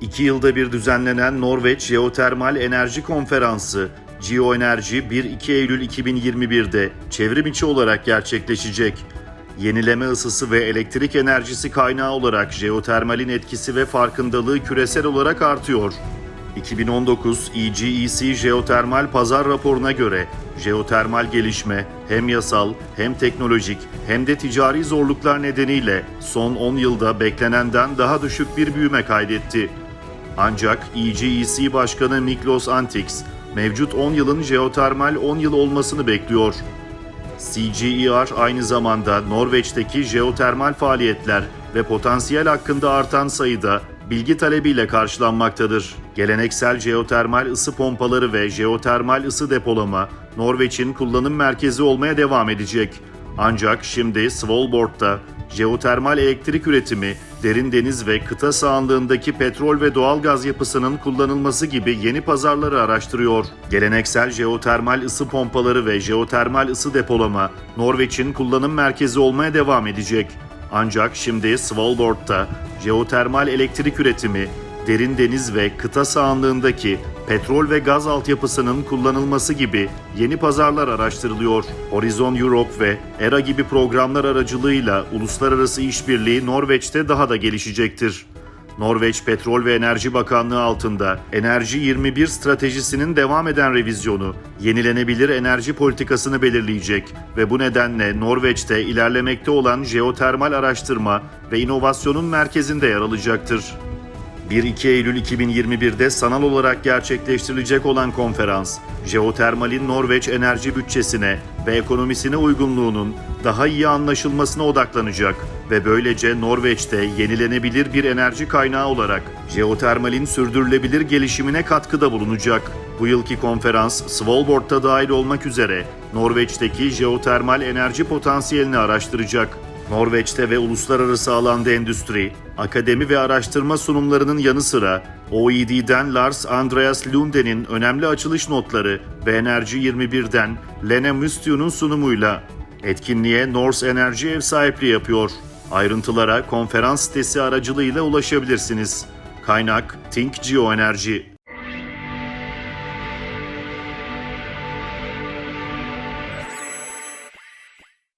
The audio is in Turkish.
İki yılda bir düzenlenen Norveç Jeotermal Enerji Konferansı, Geoenerji 1-2 Eylül 2021'de çevrim içi olarak gerçekleşecek. Yenileme ısısı ve elektrik enerjisi kaynağı olarak jeotermalin etkisi ve farkındalığı küresel olarak artıyor. 2019 EGEC Jeotermal Pazar raporuna göre jeotermal gelişme hem yasal hem teknolojik hem de ticari zorluklar nedeniyle son 10 yılda beklenenden daha düşük bir büyüme kaydetti. Ancak EGEC Başkanı Miklos Antix mevcut 10 yılın jeotermal 10 yıl olmasını bekliyor. CGER aynı zamanda Norveç'teki jeotermal faaliyetler ve potansiyel hakkında artan sayıda bilgi talebiyle karşılanmaktadır. Geleneksel jeotermal ısı pompaları ve jeotermal ısı depolama Norveç'in kullanım merkezi olmaya devam edecek. Ancak şimdi Svalbard'da jeotermal elektrik üretimi, derin deniz ve kıta sahanlığındaki petrol ve doğal gaz yapısının kullanılması gibi yeni pazarları araştırıyor. Geleneksel jeotermal ısı pompaları ve jeotermal ısı depolama Norveç'in kullanım merkezi olmaya devam edecek. Ancak şimdi Svalbard'da jeotermal elektrik üretimi, derin deniz ve kıta sahanlığındaki petrol ve gaz altyapısının kullanılması gibi yeni pazarlar araştırılıyor. Horizon Europe ve ERA gibi programlar aracılığıyla uluslararası işbirliği Norveç'te daha da gelişecektir. Norveç Petrol ve Enerji Bakanlığı altında Enerji 21 stratejisinin devam eden revizyonu, yenilenebilir enerji politikasını belirleyecek ve bu nedenle Norveç'te ilerlemekte olan jeotermal araştırma ve inovasyonun merkezinde yer alacaktır. 1-2 Eylül 2021'de sanal olarak gerçekleştirilecek olan konferans, jeotermalin Norveç enerji bütçesine ve ekonomisine uygunluğunun daha iyi anlaşılmasına odaklanacak ve böylece Norveç'te yenilenebilir bir enerji kaynağı olarak jeotermalin sürdürülebilir gelişimine katkıda bulunacak. Bu yılki konferans Svalbard'da dahil olmak üzere Norveç'teki jeotermal enerji potansiyelini araştıracak. Norveç'te ve uluslararası alanda endüstri, akademi ve araştırma sunumlarının yanı sıra OED'den Lars Andreas Lunde'nin önemli açılış notları ve Enerji 21'den Lene Mustyu'nun sunumuyla etkinliğe Norse Enerji ev sahipliği yapıyor. Ayrıntılara konferans sitesi aracılığıyla ulaşabilirsiniz. Kaynak Think Geoenerji